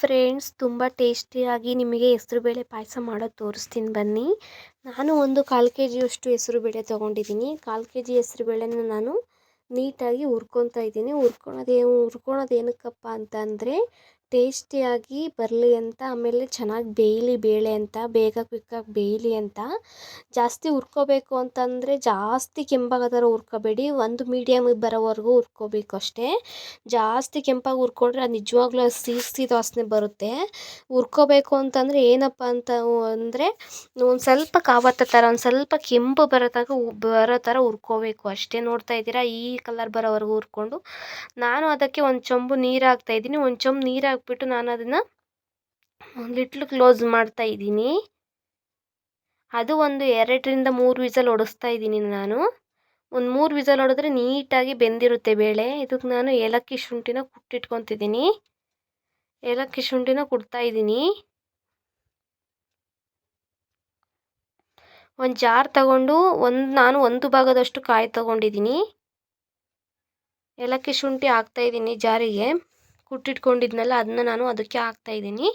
Friends ತುಂಬ ಟೇಸ್ಟಿಯಾಗಿ ನಿಮಗೆ ಹೆಸ್ರುಬೇಳೆ ಪಾಯಸ ಮಾಡೋದು ತೋರಿಸ್ತೀನಿ ಬನ್ನಿ. ನಾನು ಒಂದು ಕಾಲು ಕೆ ಜಿಯಷ್ಟು ಹೆಸ್ರುಬೇಳೆ ತೊಗೊಂಡಿದ್ದೀನಿ. ಕಾಲು ಕೆ ಜಿ ಹೆಸ್ರುಬೇಳೆನ ನಾನು ನೀಟಾಗಿ ಹುರ್ಕೊತಾ ಇದ್ದೀನಿ. ಹುರ್ಕೊಳೋದು ಹುರ್ಕೊಳೋದು ಏನಕ್ಕಪ್ಪ ಅಂತಂದರೆ ಟೇಸ್ಟಿಯಾಗಿ ಬರಲಿ ಅಂತ, ಆಮೇಲೆ ಚೆನ್ನಾಗಿ ಬೇಯಲಿ, ಬೇಳೆ ಅಂತ, ಬೇಗ ಕ್ವಿಕ್ಕಾಗಿ ಬೇಯಲಿ ಅಂತ. ಜಾಸ್ತಿ ಹುರ್ಕೋಬೇಕು ಅಂತಂದರೆ ಜಾಸ್ತಿ ಕೆಂಪಾಗೋ ಥರ ಒಂದು ಮೀಡಿಯಮ್ಗೆ ಬರೋವರೆಗೂ ಹುರ್ಕೋಬೇಕು ಅಷ್ಟೇ. ಜಾಸ್ತಿ ಕೆಂಪಾಗಿ ಹುರ್ಕೊಂಡ್ರೆ ಅದು ನಿಜವಾಗ್ಲೂ ಸಿಹಿ ವಾಸನೆ ಬರುತ್ತೆ. ಹುರ್ಕೋಬೇಕು ಅಂತಂದರೆ ಏನಪ್ಪ ಅಂತ ಅಂದರೆ ಒಂದು ಸ್ವಲ್ಪ ಕಾವತ್ತ ಥರ ಒಂದು ಸ್ವಲ್ಪ ಕೆಂಪು ಬರೋ ತನಕ ಬರೋ ಥರ ಹುರ್ಕೋಬೇಕು ಅಷ್ಟೇ. ನೋಡ್ತಾ ಇದ್ದೀರಾ? ಈ ಕಲರ್ ಬರೋವರೆಗೂ ಹುರ್ಕೊಂಡು. ನಾನು ಅದಕ್ಕೆ ಒಂದು ಚೊಂಬು ನೀರು ಹಾಕ್ತಾಯಿದ್ದೀನಿ ಒಂದು ಚೊಂಬು ನೀರು ಹಾಕ್ಬಿಟ್ಟು ನಾನು ಅದನ್ನು ಲಿಟ್ಲು ಕ್ಲೋಸ್ ಮಾಡ್ತಾ ಇದ್ದೀನಿ. ಅದು ಒಂದು ಎರಡರಿಂದ ಮೂರು ವಿಸಲ್ ಹೊಡಿಸ್ತಾ ಇದ್ದೀನಿ ನಾನು. ಒಂದು ಮೂರು ವಿಸಲ್ ಹೊಡೆದ್ರೆ ನೀಟಾಗಿ ಬೆಂದಿರುತ್ತೆ ಬೇಳೆ. ಇದಕ್ಕೆ ನಾನು ಏಲಕ್ಕಿ ಶುಂಠಿನ ಕುಟ್ಟಿಟ್ಕೊತಿದ್ದೀನಿ. ಏಲಕ್ಕಿ ಶುಂಠಿನ ಕುಡ್ತಾ ಇದ್ದೀನಿ. ಒಂದು ಜಾರ್ ತಗೊಂಡು ಒಂದು ನಾನು ಒಂದು ಭಾಗದಷ್ಟು ಕಾಯಿ ತಗೊಂಡಿದ್ದೀನಿ. ಏಲಕ್ಕಿ ಶುಂಠಿ ಹಾಕ್ತಾಯಿದ್ದೀನಿ ಜಾರಿಗೆ. ಕುಟ್ಟಿಟ್ಕೊಂಡಿದ್ನಲ್ಲ ಅದನ್ನ ನಾನು ಅದಕ್ಕೆ ಹಾಕ್ತಾಯಿದ್ದೀನಿ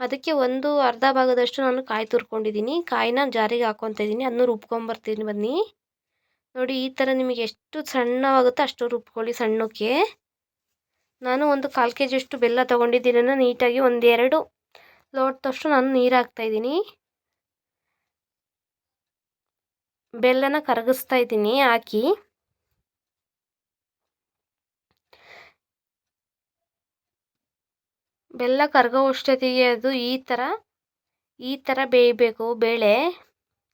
ಅದಕ್ಕೆ ಒಂದು ಅರ್ಧ ಭಾಗದಷ್ಟು ನಾನು ಕಾಯಿ ತುರ್ಕೊಂಡಿದ್ದೀನಿ. ಕಾಯಿನ ಜಾರಿಗೆ ಹಾಕ್ಕೊತ ಇದ್ದೀನಿ. ಅದನ್ನು ರುಬ್ಕೊಂಬರ್ತೀನಿ ಬನ್ನಿ. ನೋಡಿ, ಈ ಥರ ನಿಮಗೆ ಎಷ್ಟು ಸಣ್ಣವಾಗುತ್ತೋ ಅಷ್ಟು ರುಬ್ಕೊಳ್ಳಿ ಸಣ್ಣಕ್ಕೆ. ನಾನು ಒಂದು ಕಾಲು ಕೆ ಜಿಯಷ್ಟು ಬೆಲ್ಲ ತೊಗೊಂಡಿದ್ದೀನನ್ನು ನೀಟಾಗಿ ಒಂದೆರಡು ಲೋಟದಷ್ಟು ನಾನು ನೀರು ಹಾಕ್ತಾಯಿದ್ದೀನಿ ಬೆಲ್ಲನ ಕರಗಿಸ್ತಾ ಇದ್ದೀನಿ, ಹಾಕಿ. ಬೆಲ್ಲ ಕರಗೋ ಅಷ್ಟೊತ್ತಿಗೆ ಅದು ಈ ಥರ ಈ ಥರ ಬೇಯಬೇಕು ಬೇಳೆ.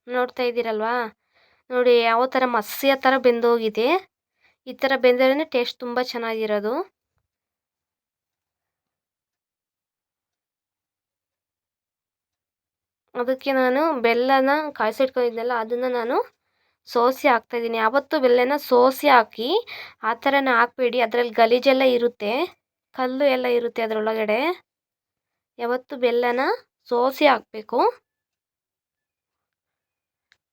ನೋಡ್ತಾ ಇದ್ದೀರಲ್ವಾ? ನೋಡಿ ಯಾವ ಥರ ಮಸ್ಸಿಯ ಥರ ಬೆಂದೋಗಿದೆ. ಈ ಥರ ಬೆಂದರೆ ಟೇಸ್ಟ್ ತುಂಬ ಚೆನ್ನಾಗಿರೋದು. ಅದಕ್ಕೆ ನಾನು ಬೆಲ್ಲನ ಕಾಯಿಸಿಟ್ಕೊಂಡಿದ್ನಲ್ಲ, ಅದನ್ನು ನಾನು ಸೋಸಿ ಹಾಕ್ತಾಯಿದ್ದೀನಿ ಯಾವತ್ತೂ ಬೆಲ್ಲನ ಸೋಸಿ ಹಾಕಿ ಆ ಥರನ ಹಾಕ್ಬೇಡಿ. ಅದರಲ್ಲಿ ಗಲೀಜೆಲ್ಲ ಇರುತ್ತೆ. ಕಲ್ಲು ಎಲ್ಲ ಇರುತ್ತೆ ಅದರೊಳಗಡೆ. ಯಾವತ್ತು ಬೆಲ್ಲನ ಸೋಸಿ ಹಾಕಬೇಕು.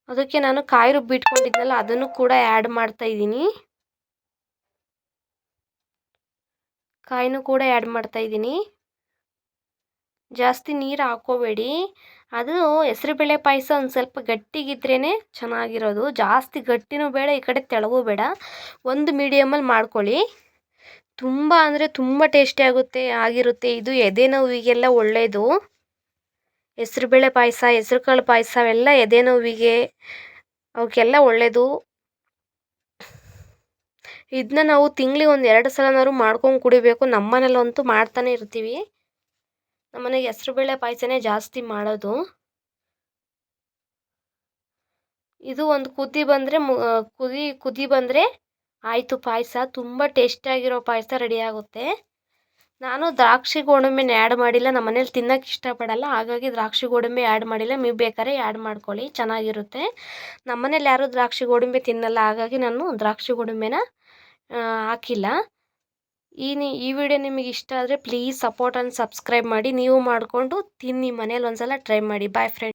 ಅದಕ್ಕೆ ನಾನು ಕಾಯಿ ರುಬ್ಬಿಟ್ಕೊಂಡಿದ್ನಲ್ಲ ಅದನ್ನು ಕೂಡ ಆ್ಯಡ್ ಮಾಡ್ತಾ ಇದ್ದೀನಿ. ಕಾಯಿನೂ ಕೂಡ ಆ್ಯಡ್ ಮಾಡ್ತಾ ಇದ್ದೀನಿ. ಜಾಸ್ತಿ ನೀರು ಹಾಕೋಬೇಡಿ. ಅದು ಹೆಸರುಬೇಳೆ ಪಾಯಸ ಒಂದು ಸ್ವಲ್ಪ ಗಟ್ಟಿಗಿದ್ರೇ ಚೆನ್ನಾಗಿರೋದು. ಜಾಸ್ತಿ ಗಟ್ಟಿನೂ ಬೇಡ, ಈ ಕಡೆ ತೆಳಗೂ ಬೇಡ. ಒಂದು ಮೀಡಿಯಮಲ್ಲಿ ಮಾಡ್ಕೊಳ್ಳಿ. ತುಂಬ ಅಂದರೆ ತುಂಬ ಟೇಸ್ಟಿ ಆಗುತ್ತೆ, ಆಗಿರುತ್ತೆ. ಇದು ಎದೆ ನೋವಿಗೆಲ್ಲ ಒಳ್ಳೆಯದು ಹೆಸ್ರುಬೇಳೆ ಪಾಯಸ ಹೆಸ್ರು ಕಾಳು ಪಾಯಸ ಅವೆಲ್ಲ ಎದೆ ನೋವಿಗೆ ಅವಕ್ಕೆಲ್ಲ ಒಳ್ಳೆಯದು ಇದನ್ನ ನಾವು ತಿಂಗ್ಳಿಗೆ ಒಂದು ಎರಡು ಸಲನಾದ್ರು ಮಾಡ್ಕೊಂಡು ಕುಡಿಬೇಕು. ನಮ್ಮ ಮನೇಲಂತೂ ಮಾಡ್ತಾನೆ ಇರ್ತೀವಿ. ನಮ್ಮ ಮನೆಗೆ ಹೆಸ್ರುಬೇಳೆ ಪಾಯಸನೇ ಜಾಸ್ತಿ ಮಾಡೋದು. ಇದು ಒಂದು ಕುದಿ ಬಂದರೆ ಮು ಕುದಿ ಕುದಿ ಬಂದರೆ ಆಯಿತು ಪಾಯಸ, ತುಂಬ ಟೇಸ್ಟಿಯಾಗಿರೋ ಪಾಯಸ ರೆಡಿ ಆಗುತ್ತೆ. ನಾನು ದ್ರಾಕ್ಷಿ ಗೋಡಂಬಿನ ಆ್ಯಡ್ ಮಾಡಿಲ್ಲ ನಮ್ಮ ಮನೇಲಿ ತಿನ್ನೋಕೆ ಇಷ್ಟಪಡಲ್ಲ. ಹಾಗಾಗಿ ದ್ರಾಕ್ಷಿ ಗೋಡಂಬಿ ಆ್ಯಡ್ ಮಾಡಿಲ್ಲ. ನೀವು ಬೇಕಾದ್ರೆ ಆ್ಯಡ್ ಮಾಡ್ಕೊಳ್ಳಿ, ಚೆನ್ನಾಗಿರುತ್ತೆ. ನಮ್ಮ ಮನೇಲಿ ಯಾರೂ ದ್ರಾಕ್ಷಿ ಗೋಡಂಬಿ ತಿನ್ನಲ್ಲ. ಹಾಗಾಗಿ ನಾನು ದ್ರಾಕ್ಷಿ ಗೋಡಂಬಿನ ಹಾಕಿಲ್ಲ. ಈ ಈ ವಿಡಿಯೋ ನಿಮಗೆ ಇಷ್ಟ ಆದರೆ ಪ್ಲೀಸ್ ಸಪೋರ್ಟ್ ಆ್ಯಂಡ್ ಸಬ್ಸ್ಕ್ರೈಬ್ ಮಾಡಿ. ನೀವು ಮಾಡಿಕೊಂಡು ತಿನ್ನಿ ಮನೇಲಿ ಒಂದು ಸಲ ಟ್ರೈ ಮಾಡಿ. Boy friend